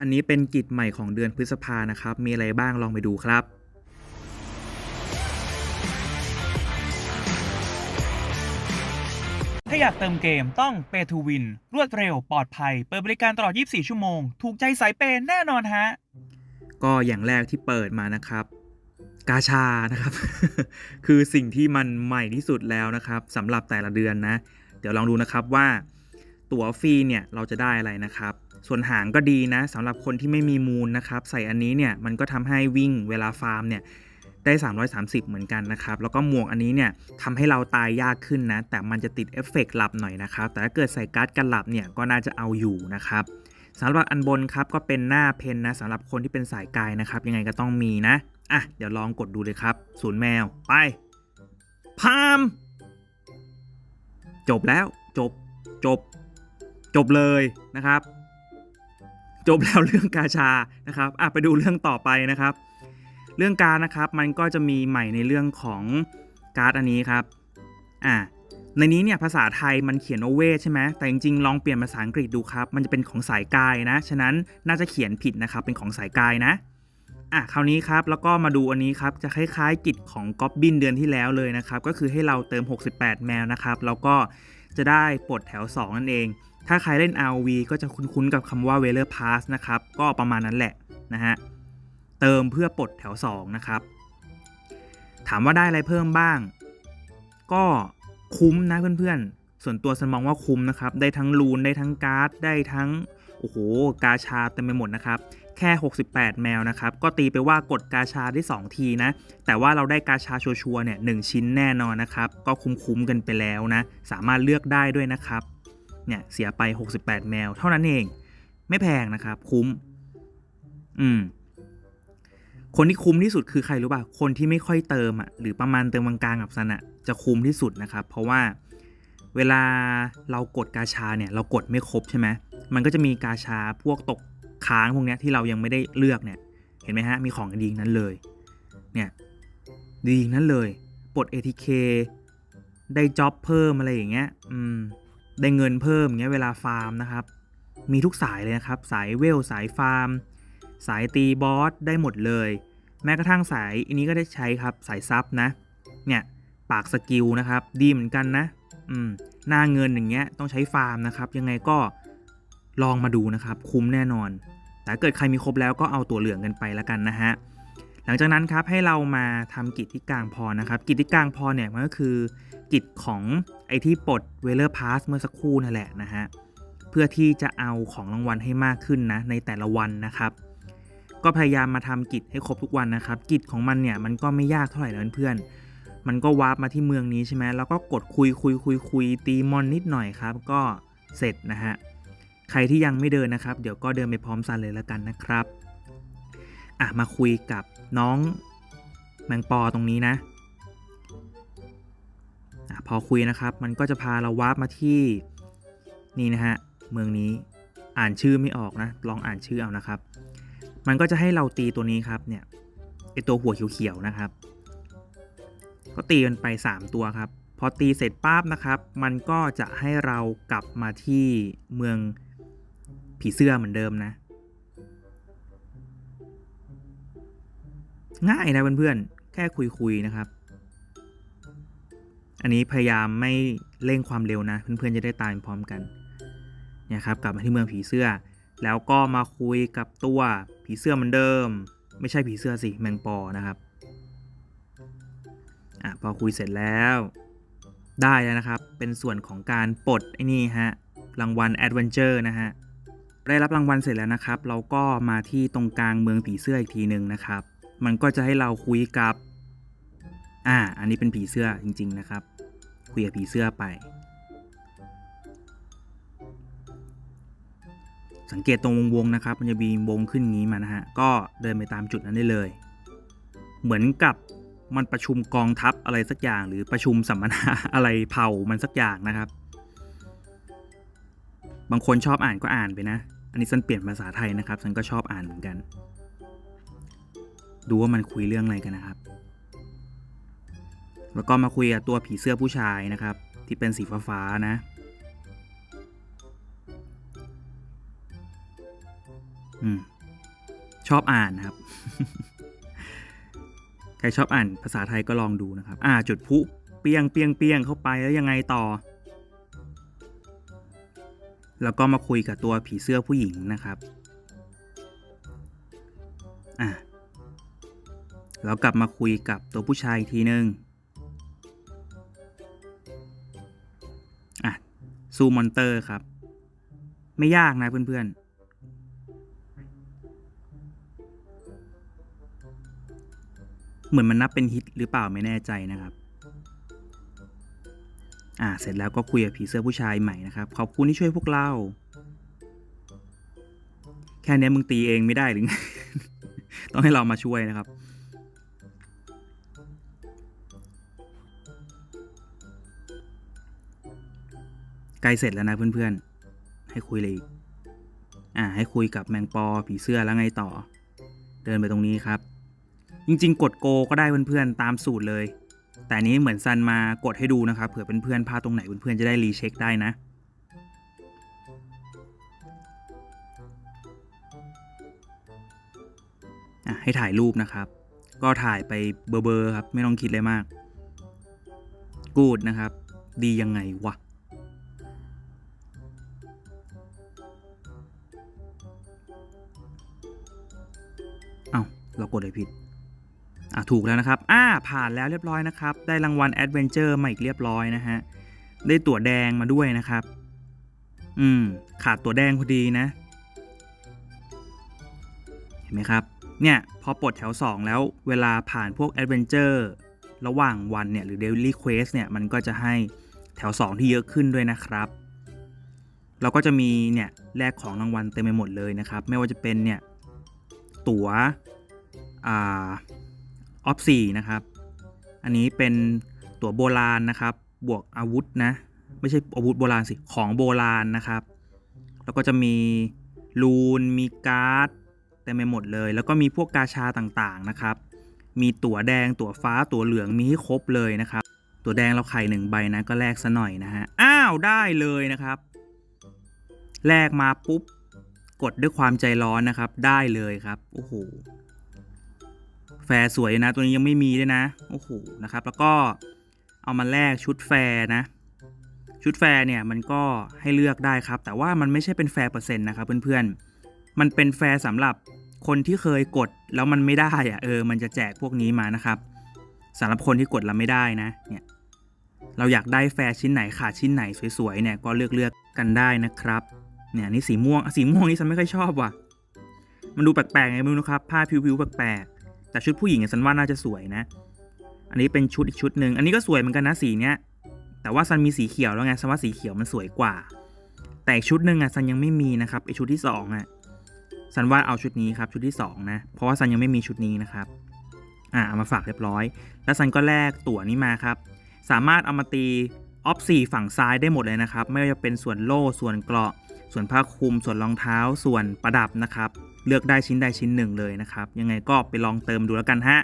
อันนี้เป็นกิจใหม่ของเดือนพฤษภานะครับ มีอะไรบ้างลองไปดูครับ ถ้าอยากเติมเกมต้อง Pay to Win รวดเร็วปลอดภัย เปิดบริการตลอด 24 ชั่วโมง ถูกใจสายเปย์แน่นอนฮะ ก็อย่างแรกที่เปิดมานะครับ กาชานะครับ คือสิ่งที่มันใหม่ที่สุดแล้วนะครับสำหรับแต่ละเดือนนะ เดี๋ยวลองดูนะครับว่า ตั๋วฟรีเนี่ยเราจะได้อะไรนะครับ ส่วนหางก็ดีนะสำหรับคนที่ไม่มีมูลนะครับ ใส่อันนี้เนี่ยมันก็ทำให้วิ่งเวลาฟาร์มเนี่ยได้ 330 เหมือนกันนะครับ แล้วก็หมวกอันนี้เนี่ยทำให้เราตายยากขึ้นนะ แต่มันจะติดเอฟเฟกต์หลับหน่อยนะครับ แต่ถ้าเกิดใส่การ์ดกันหลับเนี่ยก็น่าจะเอาอยู่นะครับสำหรับอันบนครับก็เป็นหน้าเพนนะสำหรับคนที่เป็นสายกายนะครับ ยังไงก็ต้องมีนะ อะ เดี๋ยวลองกดดูเลยครับ ศูนย์แมว ไป พาม จบแล้ว จบ จบ จบเลยนะครับ จบแล้วเรื่องกาชานะครับอะไปดูเรื่องต่อไปนะครับ เรื่องการนะครับมันก็จะมีใหม่ในเรื่องของการ์ดอันนี้ครับอะในนี้เนี่ยภาษาไทยมันเขียนว่าเวใช่ไหมแต่จริงๆ ลองเปลี่ยนภาษาอังกฤษดูครับ มันจะเป็นของสายกายนะ ฉะนั้นน่าจะเขียนผิดนะครับ เป็นของสายกายนะ อะ คราวนี้ครับ แล้วก็มาดูอันนี้ครับ จะคล้ายๆกิจของก๊อบบินเดือนที่แล้วเลยนะครับ ก็คือให้เราเติม 68 แมวนะครับ แล้วก็จะได้ปลดแถว 2 นั่นเอง ถ้าใครเล่น RV ก็จะคุ้นๆกับคำว่า w e l e r Pass นะครับ ก็ประมาณนั้นแหละนะฮะ เติมเพื่อปลดแถว 2 นะครับ ถามว่าได้อะไรเพิ่มบ้าง ก็คุ้มนะเพื่อนๆ ส่วนตัวฉันมองว่าคุ้มนะครับ ได้ทั้งรูน ได้ทั้งการ์ด ได้ทั้ง โอ้โห กาชาเต็มไปหมดนะครับ แค่ 68 แมวนะครับ ก็ตีไปว่ากดกาชาได้ 2 ทีนะ แต่ว่าเราได้กาชาชัวร์เนี่ยหชิ้นแน่นอนนะครับ ก็คุ้มๆกันไปแล้วนะ สามารถเลือกได้ด้วยนะครับ เนี่ยเสียไป 68 แมว เท่านั้นเอง ไม่แพงนะครับ คุ้ม อืม คนที่คุ้มที่สุดคือใครรู้ป่ะ คนที่ไม่ค่อยเติมอะหรือประมาณเติมกลางๆกับซันอะจะคุ้มที่สุดนะครับ เพราะว่าเวลาเรากดกาชาเนี่ย เรากดไม่ครบใช่ไหมมันก็จะมีกาชาพวกตกค้างพวกเนี้ยที่เรายังไม่ได้เลือกเนี่ย เห็นไหมฮะ มีของดีนั้นเลย เนี่ย ดีนั้นเลย ปลด ATK ได้จ็อบเพิ่มอะไรอย่างเงี้ย อืม ได้เงินเพิ่มเงี้ยเวลาฟาร์มนะครับ มีทุกสายเลยนะครับ สายเวลสายฟาร์ม สายตีบอสได้หมดเลย แม้กระทั่งสายอันนี้ก็ได้ใช้ครับสายซับนะเนี่ยปากสกิลนะครับ ดีเหมือนกันนะ อืมหน้าเงินอย่างเงี้ยต้องใช้ฟาร์มนะครับ ยังไงก็ลองมาดูนะครับ คุ้มแน่นอน แต่เกิดใครมีครบแล้วก็เอาตัวเหลืองกันไปแล้วกันนะฮะ หลังจากนั้นครับให้เรามาทำกิจที่กลางพอนะครับ กิจที่กลางพอเนี่ยมันก็คือกิจของไอที่ปลดเวเลอร์พาสเมื่อสักครู่นั่นแหละนะฮะเพื่อที่จะเอาของรางวัลให้มากขึ้นนะในแต่ละวันนะครับ ก็พยายามมาทำกิจให้ครบทุกวันนะครับ กิจของมันเนี่ยมันก็ไม่ยากเท่าไหร่นะเพื่อนมันก็วาร์ปมาที่เมืองนี้ใช่ไหมแล้วก็กดคุยคุยคุยคุยตีมอนนิดหน่อยครับ ก็เสร็จนะฮะใครที่ยังไม่เดินนะครับ เดี๋ยวก็เดินไปพร้อมซันเลยแล้วกันนะครับ อะมาคุยกับน้องแมงปอตรงนี้นะอะพอคุยนะครับ มันก็จะพาเราวาร์ปมาที่นี่นะฮะเมืองนี้อ่านชื่อไม่ออกนะ ลองอ่านชื่อเอานะครับ มันก็จะให้เราตีตัวนี้ครับเนี่ยไอตัวหัวเขียวๆนะครับ ก็ตีกันไป 3 ตัวครับ พอตีเสร็จปั๊บนะครับ มันก็จะให้เรากลับมาที่เมืองผีเสื้อเหมือนเดิมนะ ง่ายนะเพื่อนๆ แค่คุยๆนะครับ อันนี้พยายามไม่เร่งความเร็วนะ เพื่อนๆ จะได้ตามพร้อมกันเนี่ยครับกลับมาที่เมืองผีเสื้อ แล้วก็มาคุยกับตัวผีเสื้อเหมือนเดิม ไม่ใช่ผีเสื้อสิแมงปอนะครับอะพอคุยเสร็จแล้วได้แล้วนะครับ เป็นส่วนของการปลดไอ้นี่ฮะ รางวัลแอดเวนเจอร์นะฮะ ได้รับรางวัลเสร็จแล้วนะครับ เราก็มาที่ตรงกลางเมืองผีเสื้ออีกทีหนึ่งนะครับ มันก็จะให้เราคุยกับ อ่า อันนี้เป็นผีเสื้อจริง ๆ นะครับ คุยกับผีเสื้อไป สังเกตตรงวงๆนะครับ มันจะมีวงขึ้นอย่างนี้มานะฮะ ก็เดินไปตามจุดนั้นได้เลย เหมือนกับมันประชุมกองทัพอะไรสักอย่าง หรือประชุมสัมมนาอะไรเผ่ามันสักอย่างนะครับ บางคนชอบอ่านก็อ่านไปนะ อันนี้ฉันเปลี่ยนภาษาไทยนะครับ ฉันก็ชอบอ่านเหมือนกัน ดูว่ามันคุยเรื่องอะไรกันนะครับ แล้วก็มาคุยกับตัวผีเสื้อผู้ชายนะครับ ที่เป็นสีฟ้าๆนะอืมชอบอ่านนะครับ ใครชอบอ่านภาษาไทยก็ลองดูนะครับ อ่า จุดพุเปียงเปียงเปียงเข้าไปแล้วยังไงต่อ แล้วก็มาคุยกับตัวผีเสื้อผู้หญิงนะครับ แล้วกลับมาคุยกับตัวผู้ชายอีกทีนึงอะสู้มอนเตอร์ครับ ไม่ยากนะเพื่อนๆเหมือนมันนับเป็นฮิตหรือเปล่าไม่แน่ใจนะครับ อ่า เสร็จแล้วก็คุยกับผีเสื้อผู้ชายใหม่นะครับ ขอบคุณที่ช่วยพวกเรา แค่นี้มึงตีเองไม่ได้หรือไง ต้องให้เรามาช่วยนะครับ ใกล้เสร็จแล้วนะเพื่อนๆ ให้คุยเลยอีกอ่าให้คุยกับแมงปอผีเสื้อแล้วไงต่อ เดินไปตรงนี้ครับ จริงๆ กดโกก็ได้เพื่อนๆ ตามสูตรเลย แต่นี้เหมือนซันมากดให้ดูนะครับเผื่อเพื่อนๆพลาดตรงไหนเพื่อนๆจะได้รีเช็คได้นะอะให้ถ่ายรูปนะครับ ก็ถ่ายไปเบอร์ๆครับ ไม่ต้องคิดเลยมาก กูดนะครับ ดียังไงวะ เรากดเลยผิดอะถูกแล้วนะครับ อ่า ผ่านแล้วเรียบร้อยนะครับ ได้รางวัลแอดเวนเจอร์มาอีกเรียบร้อยนะฮะ ได้ตั๋วแดงมาด้วยนะครับ อืม ขาดตั๋วแดงพอดีนะ เห็นไหมครับ เนี่ย พอปลดแถว 2 แล้วเวลาผ่านพวกแอดเวนเจอร์ระหว่างวันเนี่ย หรือ Daily Quest เนี่ย มันก็จะให้แถว 2 ที่เยอะขึ้นด้วยนะครับ เราก็จะมีเนี่ยแลกของรางวัลเต็มไปหมดเลยนะครับ ไม่ว่าจะเป็นเนี่ย ตั๋ว อออฟสี่นะครับ อันนี้เป็นตั๋วโบราณนะครับ บวกอาวุธนะ ไม่ใช่อาวุธโบราณสิ ของโบราณนะครับ แล้วก็จะมีรูน มีการ์ดเต็มไปหมดเลย แล้วก็มีพวกกาชาต่างๆนะครับ มีตั๋วแดง ตั๋วฟ้า ตั๋วเหลือง มีให้ครบเลยนะครับ ตั๋วแดงเราไข่หนึ่งใบนะ ก็แลกซะหน่อยนะฮะ อ้าว ได้เลยนะครับ แลกมาปุ๊บ กดด้วยความใจร้อนนะครับ ได้เลยครับ โอ้โห แฟร์สวยนะ ตัวนี้ยังไม่มีด้วยนะ โอ้โห นะครับ แล้วก็เอามาแลกชุดแฟร์นะ ชุดแฟร์เนี่ยมันก็ให้เลือกได้ครับ แต่ว่ามันไม่ใช่เป็นแฟร์เปอร์เซ็นต์นะครับเพื่อนๆ มันเป็นแฟร์สำหรับคนที่เคยกดแล้วมันไม่ได้อะเออ มันจะแจกพวกนี้มานะครับสำหรับคนที่กดแล้วไม่ได้นะ เนี่ย เราอยากได้แฟร์ชิ้นไหนขาดชิ้นไหนสวยๆ เนี่ยก็เลือกเลือกกันได้นะครับ เนี่ยนี่สีม่วง สีม่วงนี่ฉันไม่ค่อยชอบว่ะ มันดูแปลกๆไงไม่รู้นะครับ ผ้าผิวๆแปลกๆ แต่ชุดผู้หญิงอะฉันว่าน่าจะสวยนะ อันนี้เป็นชุดอีกชุดหนึ่งอันนี้ก็สวยเหมือนกันนะสีเนี้ย แต่ว่าซันมีสีเขียวแล้วไงซันว่าสีเขียวมันสวยกว่า แต่อีกชุดหนึ่งอะซันยังไม่มีนะครับไอชุดที่สองอะซันว่าเอาชุดนี้ครับชุดที่สองนะเพราะว่าซันยังไม่มีชุดนี้นะครับอ่าเอามาฝากเรียบร้อย แล้วซันก็แลกตั๋วนี้มาครับ สามารถเอามาตีออฟสี่ฝั่งซ้ายได้หมดเลยนะครับ ไม่ว่าจะเป็นส่วนโล่ส่วนเกราะ ส่วนผ้าคลุม ส่วนรองเท้า ส่วนประดับนะครับ เลือกได้ชิ้นใดชิ้นหนึ่งเลยนะครับ ยังไงก็ไปลองเติมดูแล้วกันฮะ